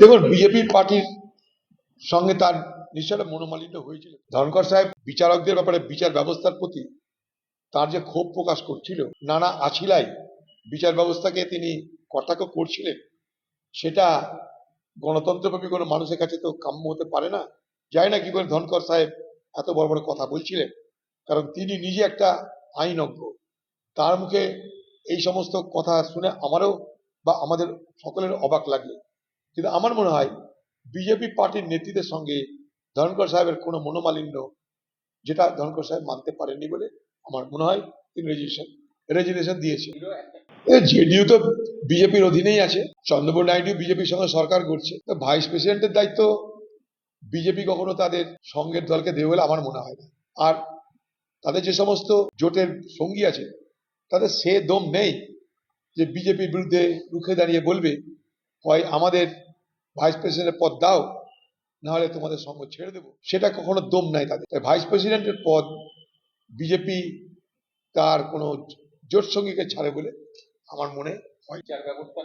দেখুন বিজেপির পার্টির সঙ্গে তার নিশ্চয় মনোমালিন্য হয়েছিল। ধনকর সাহেব বিচারকদের ব্যাপারে বিচার ব্যবস্থার প্রতি তার যে ক্ষোভ প্রকাশ করছিল, নানা আছিলাই বিচার ব্যবস্থাকে তিনি কটাক্ষ করছিলেন, সেটা গণতন্ত্রপ্রেমী কোনো মানুষের কাছে তো কাম্য হতে পারে না। জানি না কি করে ধনকর সাহেব এত বড় বড় কথা বলছিলেন, কারণ তিনি নিজে একটা আইনজ্ঞ। তার মুখে এই সমস্ত কথা শুনে আমারও বা আমাদের সকলের অবাক লাগে কিন্তু আমার মনে হয় বিজেপি পার্টির নেতৃত্বের সঙ্গে ধনকর সাহেবের কোনো মনোমালিন্য যেটা ধনকর সাহেব মানতে পারেননি বলে আমার মনে হয় তিনি রেজিস্ট্রেশন রেজিগনেশন দিয়েছে জেডিইউ তো বিজেপির অধীনেই আছে চন্দ্রবাবু নাইডু বিজেপির সঙ্গে সরকার করছে তো ভাইস প্রেসিডেন্টের দায়িত্ব বিজেপি কখনো তাদের সঙ্গের দলকে দেবে বলে আমার মনে হয় না। আর তাদের যে সমস্ত জোটের সঙ্গী আছে, তাদের সে দম নেই যে বিজেপির বিরুদ্ধে রুখে দাঁড়িয়ে বলবে হয় আমাদের ভাইস প্রেসিডেন্টের পদ দাও না হলে তোমাদের সঙ্গ ছেড়ে দেবো। সেটা কখনো দম নাই তাদের। তাই ভাইস প্রেসিডেন্টের পদ বিজেপি তার কোনো জোট সঙ্গীকে ছাড়ে বলে আমার মনে হয়। ব্যবস্থা